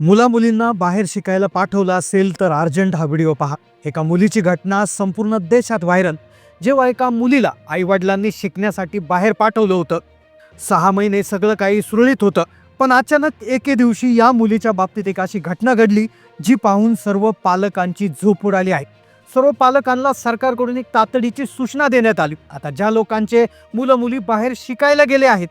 मुला-मुलींना बाहेर शिकायला पाठवलं असेल तर अर्जंट हा व्हिडिओ पहा. एका मुलीची घटना संपूर्ण देशात व्हायरल. जेव्हा एका मुलीला आई-वडिलांनी शिकण्यासाठी बाहेर पाठवलं होतं. सहा महिने सगळं काही सुरळीत होतं. पण अचानक एके दिवशी या मुलीच्या बाबतीत एक अशी घटना घडली, जी पाहून सर्व पालकांची झोप उडाली आहे. सर्व पालकांना सरकारकडून एक तातडीची सूचना देण्यात आली. आता ज्या लोकांचे मुलं-मुली बाहेर शिकायला गेले आहेत,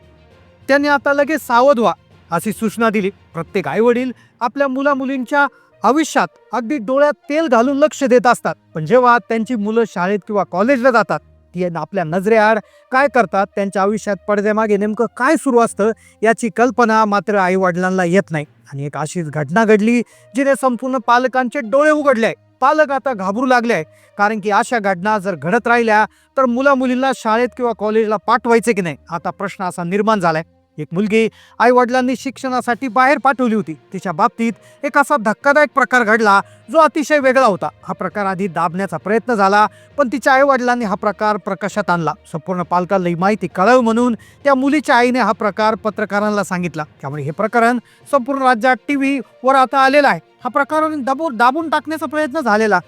त्यांनी आता लगेच सावध व्हा, अशी सूचना दिली. प्रत्येक आई-वडील आपल्या मुला-मुलींच्या आयुष्यात अगदी डोळ्यात तेल घालून लक्ष देत असतात. पण जेव्हा त्यांची मुलं शाळेत किंवा कॉलेजला जातात, ती आपल्या नजरेआड काय करतात, त्यांच्या आयुष्यात पडद्यामागे नेमकं काय सुरू असतं, याची कल्पना मात्र आई-वडिलांना येत नाही. आणि एक अशीच घटना घडली, जिने संपूर्ण पालकांचे डोळे उघडले आहे. पालक आता घाबरू लागले आहे. कारण की अशा घटना जर घडत राहिल्या, तर मुला-मुलींना शाळेत किंवा कॉलेजला पाठवायचे की नाही, आता प्रश्न असा निर्माण झालाय. एक मुलगी आई-वडिलांनी शिक्षणासाठी बाहेर पाठवली होती. तिच्या बाबतीत एक असा धक्कादायक प्रकार घडला, जो अतिशय वेगळा होता. हा प्रकार आधी दाबण्याचा प्रयत्न झाला, पण तिच्या आई-वडिलांनी हा प्रकार प्रकाशात आणला. संपूर्ण पालकांना ही माहिती कळावी म्हणून त्या मुलीच्या आईने हा प्रकार पत्रकारांना सांगितला. त्यामुळे हे प्रकरण संपूर्ण राज्यात टी व्हीवर आता आलेलं आहे. हा प्रकार दाबून दाबून टाकण्याचा प्रयत्न झालेला.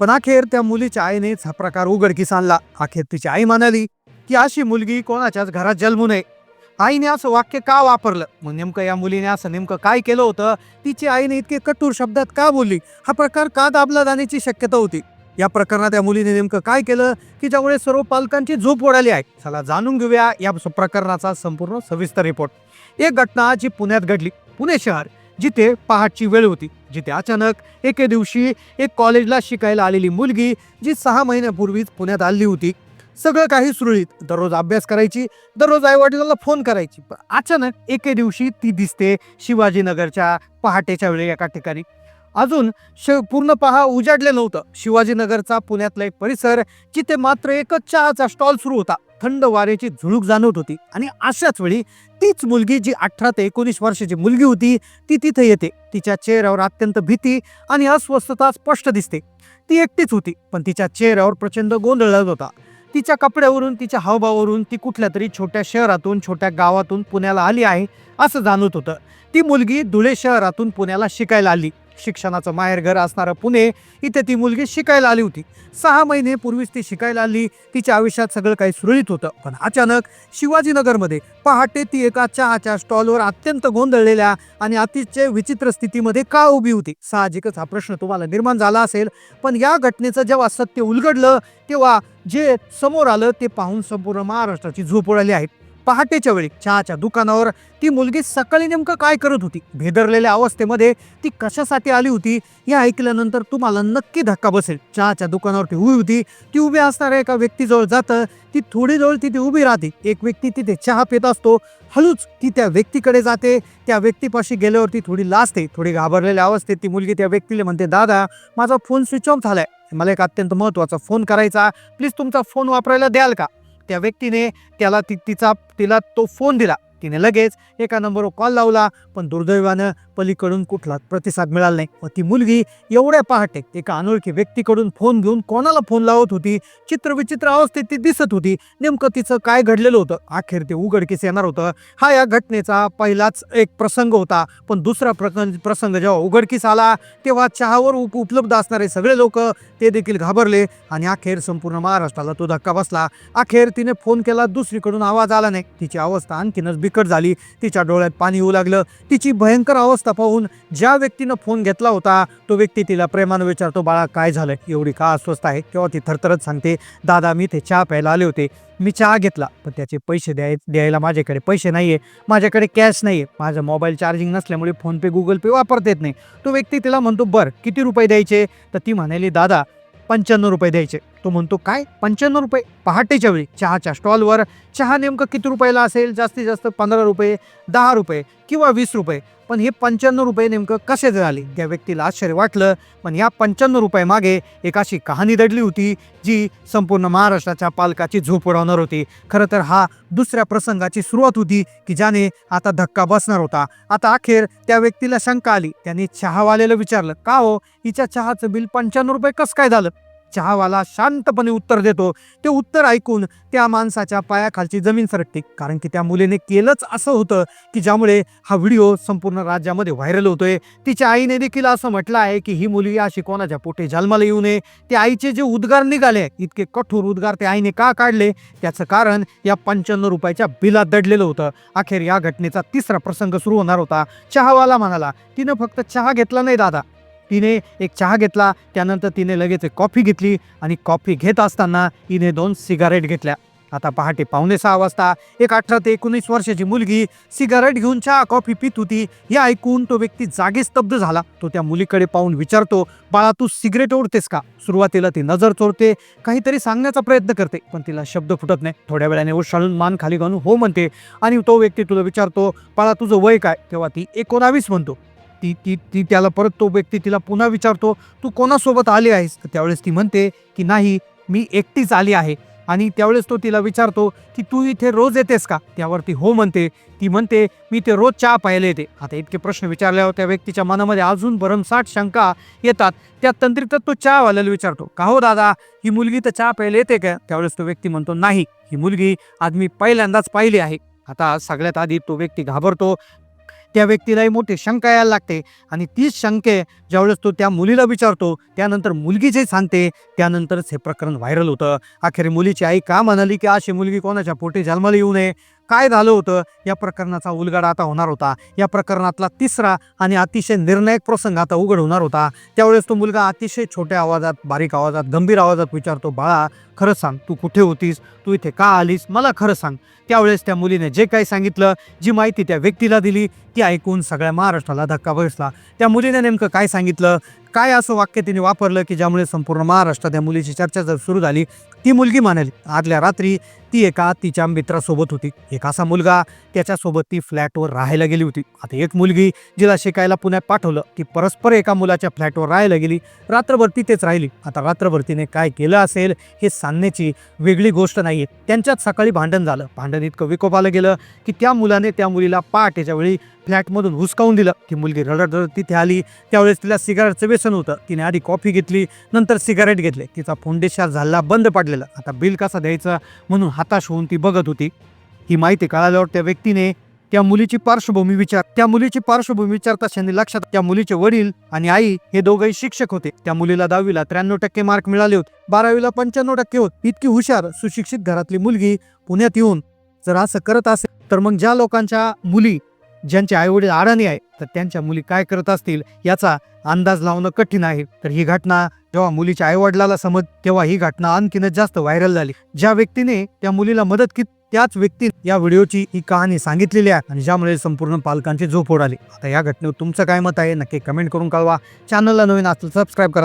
पण अखेर त्या मुलीच्या आईनेच हा प्रकार उघडकीस आणला. अखेर तिची आई म्हणाली, की अशी मुलगी कोणाच्याच घरात जन्मू नये. आईने असं वाक्य का वापरलं? मग नेमकं या मुलीने असं नेमकं काय केलं होतं? तिची आईने इतके कठोर शब्दात का बोलली? हा प्रकार का दाबला जाण्याची शक्यता होती? या प्रकरणात या मुलीने नेमकं काय केलं, की ज्यामुळे सर्व पालकांची झोप उडाली आहे? चला जाणून घेऊया या प्रकरणाचा संपूर्ण सविस्तर रिपोर्ट. एक घटना जी पुण्यात घडली. पुणे शहर, जिथे पहाटची वेळ होती. जिथे अचानक एके दिवशी एक कॉलेजला शिकायला आलेली मुलगी, जी सहा महिन्यापूर्वीच पुण्यात आली होती. सगळं काही सुरळीत. दररोज अभ्यास करायची, दररोज आईवडिलांना फोन करायची. पण अचानक एके दिवशी ती दिसते शिवाजीनगरच्या पहाटेच्या वेळी एका ठिकाणी. अजून श पूर्ण पहा उजाडले नव्हतं. शिवाजीनगरचा पुण्यातला एक परिसर, जिथे मात्र एकच चहाचा स्टॉल सुरू होता. थंड वाऱ्याची झुळूक जाणवत होती आणि अशाच वेळी तीच मुलगी जी अठरा ते एकोणीस वर्षाची मुलगी होती, ती तिथे येते. तिच्या चेहऱ्यावर अत्यंत भीती आणि अस्वस्थता स्पष्ट दिसते. ती एकटीच होती, पण तिच्या चेहऱ्यावर प्रचंड गोंधळ होता. तिच्या कपड्यावरून, तिच्या हावभावावरून ती कुठल्या तरी छोट्या शहरातून, छोट्या गावातून पुण्याला आली आहे, असं जाणवत होतं. ती मुलगी धुळे शहरातून पुण्याला शिकायला आली. शिक्षणाचं माहेरघर असणारं पुणे, इथे ती मुलगी शिकायला आली होती. सहा महिने पूर्वीच ती शिकायला आली. तिच्या आयुष्यात सगळं काही सुरळीत होतं. पण अचानक शिवाजीनगरमध्ये पहाटे ती एका चहाच्या स्टॉलवर अत्यंत गोंधळलेल्या आणि अतिशय विचित्र स्थितीमध्ये का उभी होती? साहजिकच हा प्रश्न तुम्हाला निर्माण झाला असेल. पण या घटनेचं जेव्हा सत्य उलगडलं, तेव्हा जे समोर आलं ते पाहून संपूर्ण महाराष्ट्राची झोप उडाली आहे. पहाटेच्या वेळी चहाच्या दुकानावर ती मुलगी सकाळी नेमकं काय करत होती? भेदरलेल्या अवस्थेमध्ये ती कशासाठी आली होती? हे ऐकल्यानंतर तुम्हाला नक्की धक्का बसेल. चहाच्या दुकानावर ती उभी होती. ती उभी असणाऱ्या एका व्यक्तीजवळ जातं. ती थोडी जवळ तिथे उभी राहते. एक व्यक्ती तिथे चहा पित असतो. हळूच ती त्या व्यक्तीकडे जाते. त्या व्यक्तीपाशी गेल्यावर ती थोडी लाजते. थोडी घाबरलेल्या अवस्थेत ती मुलगी त्या व्यक्तीला म्हणते, "दादा, माझा फोन स्विच ऑफ झालाय. मला एक अत्यंत महत्त्वाचा फोन करायचा. प्लीज तुमचा फोन वापरायला द्याल का?" त्या व्यक्तीने त्याला ती तिचा तिला तो फोन दिला. तिने लगेच एका नंबरवर कॉल लावला. पण दुर्दैवानं पलीकडून कुठलाच प्रतिसाद मिळाला नाही. व ती मुलगी एवढ्या पहाटे एका अनोळखी व्यक्तीकडून फोन घेऊन कोणाला फोन लावत होती? चित्रविचित्र अवस्थेत ती दिसत होती. नेमकं तिचं काय घडलेलं होतं? अखेर ते उघडकीस येणार होतं. हा या घटनेचा पहिलाच एक प्रसंग होता. पण दुसरा प्रसंग जेव्हा उघडकीस आला, तेव्हा चहावर उप उपलब्ध असणारे सगळे लोक ते देखील घाबरले आणि अखेर संपूर्ण महाराष्ट्राला तो धक्का बसला. अखेर तिने फोन केला, दुसरीकडून आवाज आला नाही. तिची अवस्था आणखीनच बिकट झाली. तिच्या डोळ्यात पाणी येऊ लागलं. तिची भयंकर अवस्था पाहून ज्या व्यक्तीनं फोन घेतला होता, तो व्यक्ती तिला प्रेमानं विचारतो, "बाळा काय झालं एवढी का अस्वस्थ आहे?" तेव्हा ती थरथरत सांगते, "दादा, मी इथे चहा प्यायला आले होते. मी चहा घेतला, पण त्याचे पैसे द्याय द्यायला माझ्याकडे पैसे नाही आहे माझ्याकडे कॅश नाही आहे माझं मोबाईल चार्जिंग नसल्यामुळे फोनपे, गुगल पे वापरता येत नाही." तो व्यक्ती तिला म्हणतो, "बरं, किती रुपये द्यायचे?" तर ती म्हणाली, "दादा, ₹95 रुपये द्यायचे." तो म्हणतो, "काय? ₹95 रुपये?" पहाटेच्या वेळी चहाच्या स्टॉलवर चहा नेमकं किती रुपयाला असेल? जास्तीत जास्त ₹15 रुपये, दहा रुपये किंवा वीस रुपये. पण हे ₹95 रुपये नेमकं कसे झाले? त्या व्यक्तीला आश्चर्य वाटलं. पण या ₹95 रुपये मागे एक अशी कहाणी दडली होती, जी संपूर्ण महाराष्ट्राच्या पालकाची झोप उडवणार होती. खरं तर हा दुसऱ्या प्रसंगाची सुरुवात होती, की ज्याने आता धक्का बसणार होता. आता अखेर त्या व्यक्तीला शंका आली. त्याने चहावाल्याला विचारलं, "का हो? हिच्या चहाचं बिल ₹95 रुपये कसं काय झालं?" चहावाला शांतपणे उत्तर देतो. ते उत्तर ऐकून त्या माणसाच्या पायाखालची जमीन सरकते. कारण की त्या मुलीने केलंच असं होतं की ज्यामुळे हा व्हिडिओ संपूर्ण राज्यामध्ये व्हायरल होतोय. तिच्या आईने देखील असं म्हटलं आहे की ही मुलगी अशी कोणाच्या पोटे जन्माला येऊ नये. ते आईचे जे उद्गार निघाले इतके कठोर उद्गार त्या आईने का काढले? त्याचं कारण या पंच्याण्णव रुपयाच्या बिलात दडलेलं होतं. अखेर या घटनेचा तिसरा प्रसंग सुरू होणार होता. चहावाला म्हणाला तिनं फक्त चहा घेतला नाही दादा. तिने एक चहा घेतला. त्यानंतर तिने लगेच एक कॉफी घेतली आणि कॉफी घेत असताना तिने दोन सिगारेट घेतल्या. आता पहाटे पावणे सहा वाजता एक अठरा ते एकोणीस वर्षाची मुलगी सिगारेट घेऊन चहा कॉफी पित होती. हे ऐकून तो व्यक्ती जागे स्तब्ध झाला. तो त्या मुलीकडे पाहून विचारतो बाळा तू सिगरेट ओढतेस का? सुरुवातीला ती नजर चोरते काहीतरी सांगण्याचा प्रयत्न करते पण तिला शब्द फुटत नाही. थोड्या वेळाने ओशाळून मान खाली घालून हो म्हणते आणि तो व्यक्ती तुला विचारतो बाळा तुझं वय काय? तेव्हा ती एकोणावीस म्हणतो. ती ती ती त्याला परत तो व्यक्ती तिला पुन्हा विचारतो तू कोणासोबत आली आहेस? तर त्यावेळेस ती म्हणते की नाही मी एकटीच आली आहे. आणि त्यावेळेस तो तिला विचारतो की तू इथे रोज येतेस का? त्यावरती हो म्हणते. ती म्हणते मी ते रोज चहा प्यायला येते. आता इतके प्रश्न विचारल्यावर त्या व्यक्तीच्या मनामध्ये अजून भरमसाठ शंका येतात. त्या तंत्रित तो चहावाल्याला विचारतो का हो दादा ही मुलगी तर चहा प्यायला येते का? त्यावेळेस तो व्यक्ती म्हणतो नाही ही मुलगी आज मी पहिल्यांदाच पाहिली आहे. आता सगळ्यात आधी तो व्यक्ती घाबरतो त्या व्यक्तीलाही मोठी शंका यायला लागते. आणि तीच शंके ज्यावेळेस तो त्या मुलीला विचारतो त्यानंतर मुलगी जे सांगते. त्यानंतरच हे प्रकरण व्हायरल होतं. अखेर मुलीची आई का म्हणाली की अशी मुलगी कोणाच्या पोटी जन्माला येऊ नये? काय झालं होतं? या प्रकरणाचा उलगडा आता होणार होता. या प्रकरणातला तिसरा आणि अतिशय निर्णायक प्रसंग आता उघड होणार होता. त्यावेळेस तो मुलगा अतिशय छोट्या आवाजात बारीक आवाजात गंभीर आवाजात विचारतो बाळा खरं सांग तू कुठे होतीस? तू इथे का आलीस? मला खरं सांग. त्यावेळेस त्या मुलीने जे काही सांगितलं जी माहिती त्या व्यक्तीला दिली ती ऐकून सगळ्या महाराष्ट्राला धक्का बसला. त्या मुलीने नेमकं काय सांगितलं? काय असं वाक्य तिने वापरलं की ज्यामुळे संपूर्ण महाराष्ट्रात त्या मुलीची चर्चा जर सुरू झाली ती मुलगी म्हणाली आदल्या रात्री ती एका तिच्या मित्रासोबत होती. एक असा मुलगा त्याच्यासोबत ती फ्लॅटवर राहायला गेली होती. आता एक मुलगी जिला शिकायला पुण्यात पाठवलं ती परस्पर एका मुलाच्या फ्लॅटवर राहायला गेली. रात्रभर ती तेच राहिली. आता रात्रभर तिने काय केलं असेल हे सांगण्याची वेगळी गोष्ट नाही आहे त्यांच्यात सकाळी भांडण झालं. भांडण इतकं विकोपाला गेलं की त्या मुलाने त्या मुलीला पहाटेच्या वेळी फ्लॅटमधून हुसकावून दिलं ती मुलगी रडत रडत तिथे आली. त्यावेळेस तिला सिगारेटचं व्यसन होतं. तिने आधी कॉफी घेतली नंतर सिगारेट घेतले. तिचा फोंडेशार झाला बंद पडलेला. आता बिल कसा द्यायचा म्हणून हताश होऊन ती बघत होती. ही माहिती कळाल्यावर त्या व्यक्तीने त्या मुलीची पार्श्वभूमी विचार त्या मुलीची पार्श्वभूमी विचारता त्यांनी लक्षात त्या मुलीचे वडील आणि आई हे दोघंही शिक्षक होते. त्या मुलीला दहावीला त्र्याण्णव टक्के मार्क मिळाले होते. बारावीला पंच्याण्णव टक्के होत. इतकी हुशार सुशिक्षित घरातली मुलगी पुण्यात येऊन जर असं करत असेल तर मग ज्या लोकांच्या मुली ज्यांचे आईवडील आडाणी आहे तर त्यांच्या मुली काय करत असतील याचा अंदाज लावणं कठीण आहे. तर ही घटना जेव्हा मुलीच्या आईवडिलाला समज तेव्हा ही घटना आणखीनच जास्त व्हायरल झाली. ज्या व्यक्तीने त्या मुलीला मदत केली त्याच व्यक्ती या व्हिडिओची ही कहाणी सांगितलेली आहे आणि ज्यामुळे संपूर्ण पालकांची झोप उडाली. आता या घटनेवर तुमचं काय मत आहे नक्की कमेंट करून कळवा. चॅनलला नवीन असेल सबस्क्राईब करा.